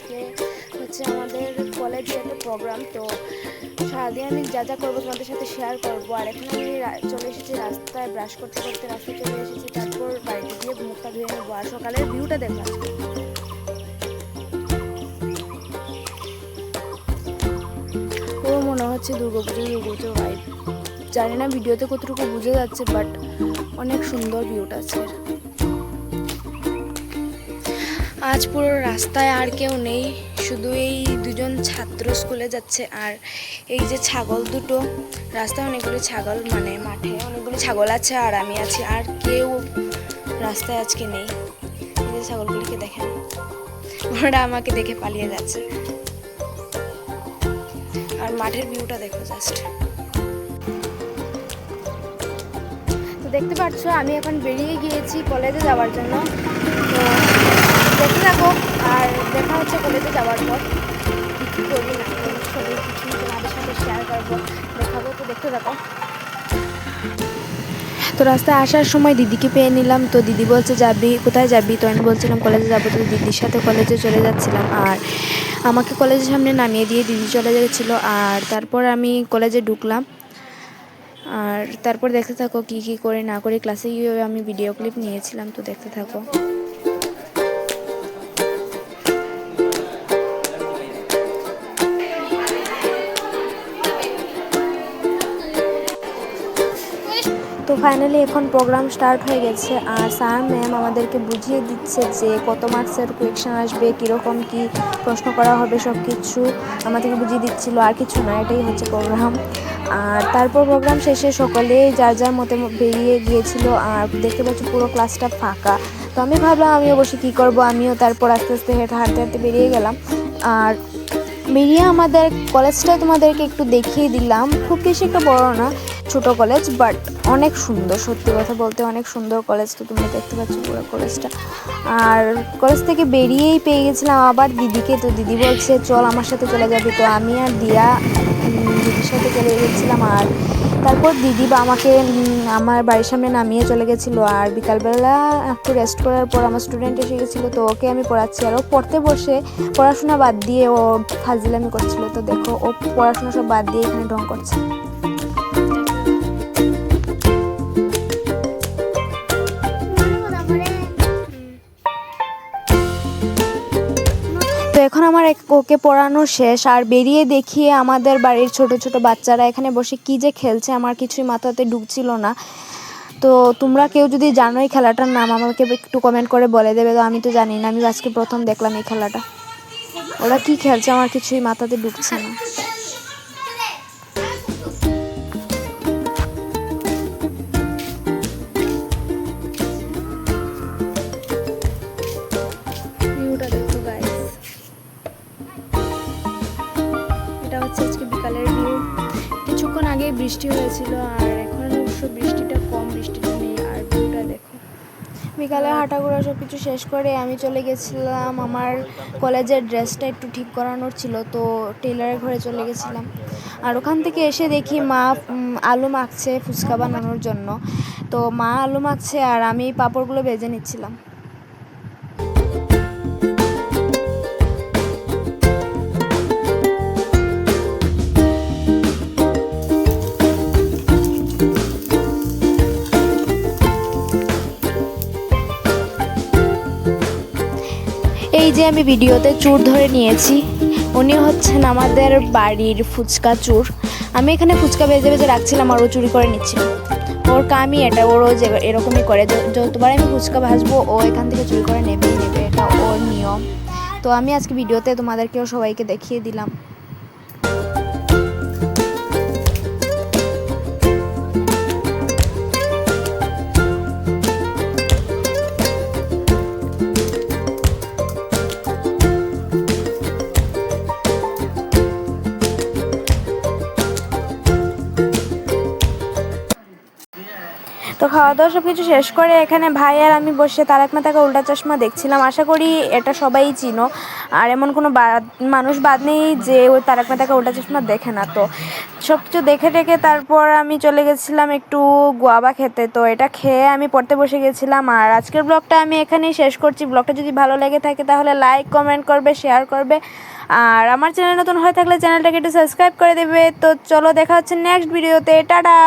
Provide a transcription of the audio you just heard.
আজকে হচ্ছে আমাদের কলেজে একটা প্রোগ্রাম তো সারাদিন আমি যা যা করব তোমাদের সাথে শেয়ার করব। আর এখন আমি চলে এসেছি রাস্তায় ব্রাশ করতে করতে, রাস্তায় চলে এসেছি, তারপর বাড়িতে গিয়ে মুখটা ধুয়ে নেব। আর সকালের ভিউটা দেখো ও মনে হচ্ছে দুর্গাপুজো দুর্গাপুজো বাইক জানি না ভিডিওতে কতটুকু বুঝে যাচ্ছে বাট অনেক সুন্দর ভিউটা আছে আজ পুরো রাস্তায় আর কেউ নেই, শুধু এই দুজন ছাত্র স্কুলে যাচ্ছে। আর এই যে ছাগল দুটো, রাস্তায় অনেকগুলো ছাগল মানে মাঠে অনেকগুলো ছাগল আছে আর আমি আছি, আর কেউ রাস্তায় আজকে নেই। এই যে ছাগলগুলিকে দেখেন, ওরা আমাকে দেখে পালিয়ে যাচ্ছে। আর মাঠের ভিউটা দেখো জাস্ট তো দেখতে পাচ্ছ, আমি এখন বেরিয়ে গিয়েছি কলেজে যাওয়ার জন্য। তো দেখতে থাকো আর দেখা হচ্ছে কলেজে যাওয়ার পর। কী কী করি না ছবি কিছু তোমাদের সাথে শেয়ার করব, দেখাবো, তো দেখতে থাকো। তো রাস্তায় আসার সময় দিদিকে পেয়ে নিলাম। তো দিদি বলছে, যাবি? কোথায় যাবি? তো আমি বলছিলাম, কলেজে যাব। তো দিদির সাথে কলেজে চলে যাচ্ছিলাম। আর আমাকে কলেজের সামনে নামিয়ে দিয়ে দিদি চলে গেছিল। আর তারপর আমি কলেজে ঢুকলাম। আর তারপর দেখতে থাকো কী কী করে না করে। ক্লাসে গিয়ে আমি ভিডিও ক্লিপ নিয়েছিলাম। তো দেখতে থাকো। ফাইনালি এখন প্রোগ্রাম স্টার্ট হয়ে গেছে আর স্যার ম্যাম আমাদেরকে বুঝিয়ে দিচ্ছে যে কত মার্কসের কোয়েকশন আসবে, কীরকম কি প্রশ্ন করা হবে সব কিছু আমাদেরকে বুঝিয়ে দিচ্ছিল, আর কিছু না, এটাই হচ্ছে প্রোগ্রাম আর তারপর প্রোগ্রাম শেষে সকলে যার যার মতে বেরিয়ে গিয়েছিল, আর দেখতে পাচ্ছি পুরো ক্লাসটা ফাঁকা। তো আমি ভাবলাম আমি বসে কী করব? আমিও তারপর আস্তে আস্তে হেঁটে হাঁটতে হাঁটতে বেরিয়ে গেলাম। আর বেরিয়ে আমাদের কলেজটা তোমাদেরকে একটু দেখিয়ে দিলাম। খুব বেশি একটা বড় না ছোট কলেজ বাট অনেক সুন্দর, সত্যি কথা বলতে অনেক সুন্দর কলেজ তো তোমরা দেখতে পাচ্ছ পুরো কলেজটা আর কলেজ থেকে বেরিয়েই পেয়ে গেছিলাম আবার দিদিকে, তো দিদি বলছে, চল আমার সাথে চলে যাবি। তো আমি আর দিয়া দিদির সাথে চলে গেছিলাম আর তারপর দিদি বা আমাকে আমার বাড়ির সামনে নামিয়ে চলে গেছিল। আর বিকালবেলা একটু রেস্ট করার পর আমার স্টুডেন্ট এসে গেছিল, তো ওকে আমি পড়াচ্ছি। আর ও পড়তে বসে পড়াশোনা বাদ দিয়ে ও ফাজিলামি করছিল। তো দেখো, ও পড়াশোনা সব বাদ দিয়ে এখানে ঢং করছে। আমার ওকে পড়ানো শেষ আর বেরিয়ে দেখিয়ে আমাদের বাড়ির ছোট ছোট বাচ্চারা এখানে বসে কি যে খেলছে আমার কিছুই মাথাতে ঢুকছিল না। তো তোমরা কেউ যদি জানো এই খেলাটার নাম আমাকে একটু কমেন্ট করে বলে দেবে। তো আমি তো জানি না, আমি আজকে প্রথম দেখলাম এই খেলাটা। ওরা কি খেলছে আমার কিছুই মাথাতে ঢুকছে না। ভিউ কিছুক্ষণ আগে বৃষ্টি হয়েছিল আর এখন অবশ্য বৃষ্টিটা কম, বৃষ্টিটা নেই। আর ভিউটা দেখো। বিকালে হাঁটাঘোড়া সব কিছু শেষ করে আমি চলে গেছিলাম। আমার কলেজের ড্রেসটা একটু ঠিক করানোর ছিল, তো টেলারের ঘরে চলে গেছিলাম। আর ওখান থেকে এসে দেখি মা আলু মাখছে ফুচকা বানানোর জন্য। তো মা আলু মাখছে আর আমি পাঁপড়গুলো ভেজে নিচ্ছিলাম। এই যে আমি ভিডিওতে চুর ধরে নিয়েছি, উনি হচ্ছেন আমাদের বাড়ির ফুচকা চুর। আমি এখানে ফুচকা বেজে বেজে রাখছিলাম আর ও চুরি করে নিচ্ছিল। ওর কামই এটা, ওরও যে এরকমই করে। যতবার আমি ফুচকা ভাজবো, ও এখান থেকে চুরি করে নেবে নেবে। এটা ওর নিয়ম। তো আমি আজকে ভিডিওতে তোমাদেরকেও সবাইকে দেখিয়ে দিলাম। তো খাওয়া দাওয়া সব কিছু শেষ করে এখানে ভাই আর আমি বসে তারক মেহতাকে উল্টা চশমা দেখছিলাম। আশা করি এটা সবাই চিনো। আর এমন কোনো বাদ মানুষ বাদ নেই যে ওই তারক মেহতাকে উল্টা চশমা দেখে না তো। সব কিছু দেখে টেখে তারপর আমি চলে গেছিলাম একটু গোয়াবা খেতে। তো এটা খেয়ে আমি পড়তে বসে গেছিলাম। আর আজকের ব্লগটা আমি এখানেই শেষ করছি। ব্লগটা যদি ভালো লেগে থাকে তাহলে লাইক, কমেন্ট করবে, শেয়ার করবে। আর আমার চ্যানেল নতুন হয়ে থাকলে চ্যানেলটাকে একটু সাবস্ক্রাইব করে দেবে। তো চলো দেখা হচ্ছে নেক্সট ভিডিওতে। টাটা!